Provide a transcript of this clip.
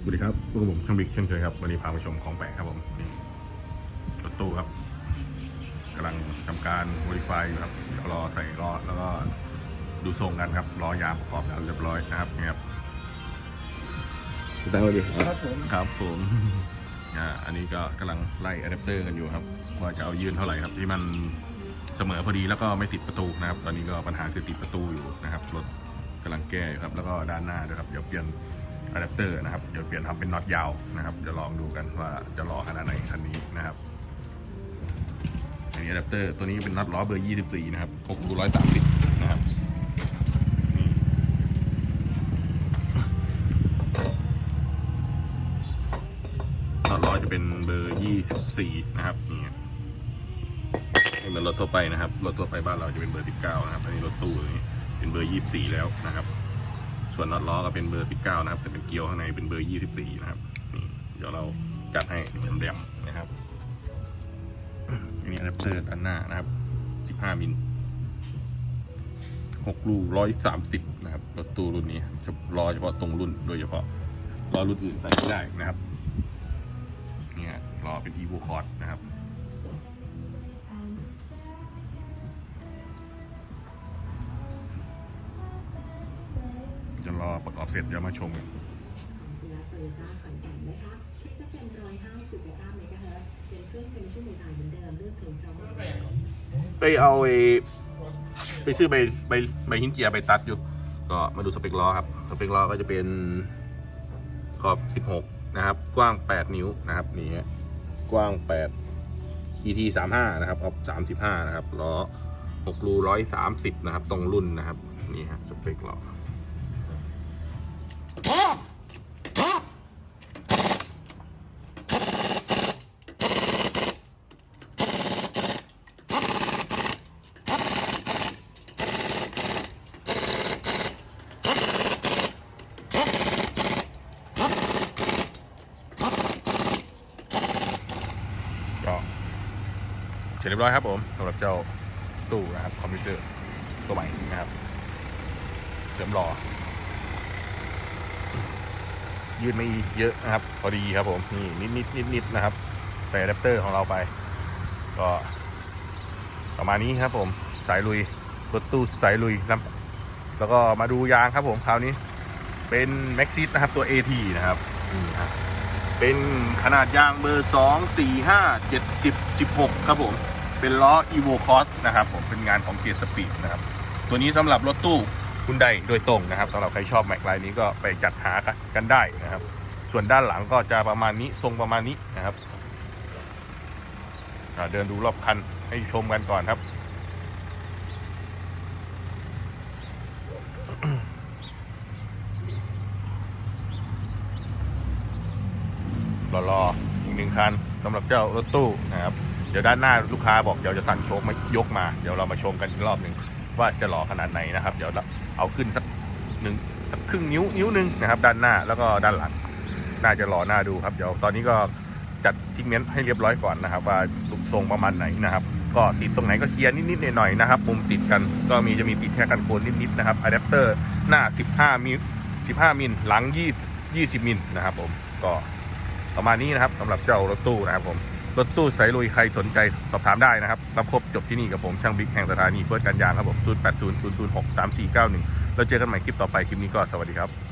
สวัสดีครับพวกบผมช่างบิ๊กเช่นเคยครับ วันนี้พามาชมของแปลกครับผมนี่รถตู้ครับกำลังทำการ modify อยู่ครับเดี๋ยวรอใส่ล้อแล้วก็ดูทรงกันครับล้อยางประกอบแล้วเรียบร้อยนะครับนี่ครับตั้งไว้ดิครับผมครับผมอ่าอันนี้ก็กำลังไล่อะแดปเตอร์กันอยู่ครับว่าจะเอายืนเท่าไหร่ครับที่มันเสมอพอดีแล้วก็ไม่ติดประตูนะครับ ตอนนี้ก็ปัญหาคือติดประตูอยู่นะครับรถกำลังแก้อยู่ครับ แล้วก็ด้านหน้าด้วยครับเดี๋ยวเปลี่ยน อะแดปเตอร์นะครับ เดี๋ยวเปลี่ยนทำเป็นน็อตยาวนะครับ เดี๋ยวลองดูกันว่าจะรอขนาดไหนคันนี้นะครับ อันนี้อะแดปเตอร์ตัวนี้เป็นน็อตล้อเบอร์ 24 นะครับ6รู130 นะครับน็อตล้อจะเป็นเบอร์ 24 นะครับนี่เหมือนรถทั่วไปนะครับ รถทั่วไปบ้านเราจะเป็นเบอร์ 19 นะครับ อันนี้รถตู้เป็นเบอร์ 24 แล้วนะครับ ส่วนน็อตล้อก็เป็นเบอร์19นะครับ แต่เป็นเกียวข้างในเป็นเบอร์ 24 นะครับ นี่เดี๋ยวเราจัดให้แดมๆนะครับอันนี้อะแดปเตอร์ด้านหน้านะครับ 15 มิล6รู130นะครับรถตู้รุ่นนี้จะรอเฉพาะตรงรุ่นโดยเฉพาะล้อรุ่นอื่นใส่ไม่ได้นะครับ เนี่ยรอเป็น e v o c o r d นะครับ จะรอประกอบเสร็จเดี๋ยวมาชมกันศิลาโตโยต้าขอนแก่นะคะคิดจะเป็น150.9เมกะเฮิรตซ์เป็นเครื่องเป็นชั่วโมงถ่ายเหมือนเดิมเลือกเพลงพร้อมกันไปเอาไอไปซื้อใบใบใบหินเจียไปตัดอยู่ ก็มาดูสเปคล้อครับ สเปคล้อก็จะเป็นขอบ 16 นะครับ กว้าง 8 นิ้วนะครับนี่ฮะกว้าง 8 ET 35 นะครับออฟ35 นะครับล้อ6รู130 นะครับ ตรงรุ่นนะครับ นี่ฮะสเปคล้อ ก็เส ร็จเรียบร้อยครับผมสำหรับเจ้าตู้นะครับคอมพิวเตอร์ตัวใหม่นะครับเตรียมรอยืดไม่เยอะนะครับ พอดีครับผมนี่นิดนิดนิดนิดนะครับใส่อะแดปเตอร์ของเราไป ก็ประมาณนี้ครับ ผมสายลุยรถตู้สายลุยนะแล้วก็มาดูยางครับผมคราวนี้ เป็นแม็กซิสนะครับตัว AT นะครับนี่ครับเป็นขนาดยางเบอร์2 4 5 7 10 16ครับผม เป็นล้อ Evo c o s นะครับผมเป็นงานของเกียร์สปีดนะครับตัวนี้สำหรับรถตู้คุณไดโดยตรงนะครับสำหรับใครชอบแม็กไลน์นี้ก็ไปจัดหากันได้นะครับ ส่วนด้านหลังก็จะประมาณนี้ทรงประมาณนี้นะครับเดินดูรอบคันให้ชมกันก่อนครับรอๆอีกหนึ่งคันสำหรับเจ้ารถตู้นะครับ เดี๋ยวด้านหน้าลูกค้าบอกเดี๋ยวจะสั่งโชคมายกมา เดี๋ยวเรามาชมกันอีกรอบหนึ่งว่าจะหล่อขนาดไหนนะครับ เดี๋ยวเอาขึ้นสักหนึ่งสักครึ่งนิ้วนิ้วหนึ่งนะครับด้านหน้าแล้วก็ด้านหลัง น่าจะหล่อหน้าดูครับ เดี๋ยวตอนนี้ก็จัดทิกเมนให้เรียบร้อยก่อนนะครับ ว่ารูปทรงประมาณไหนนะครับ ก็ติดตรงไหนก็เคลียร์นิดๆหน่อยๆนะครับมุมติดกันก็มีจะมีติดแค่กันโคนนิดๆนะครับอะแดปเตอร์หน้า 15 มิล15 มิลหลัง 20 20 มิลนะครับผมก็ประมาณนี้นะครับสำหรับเจ้ารถตู้นะครับผม รถตู้สายลุยใครสนใจสอบถามได้นะครับ รับครบจบที่นี่กับผมช่างบิ๊กแห่งสถานีเฟิร์สการยางครับผม 0800063491 แล้วเจอกันใหม่คลิปต่อไปคลิปนี้ก็สวัสดีครับ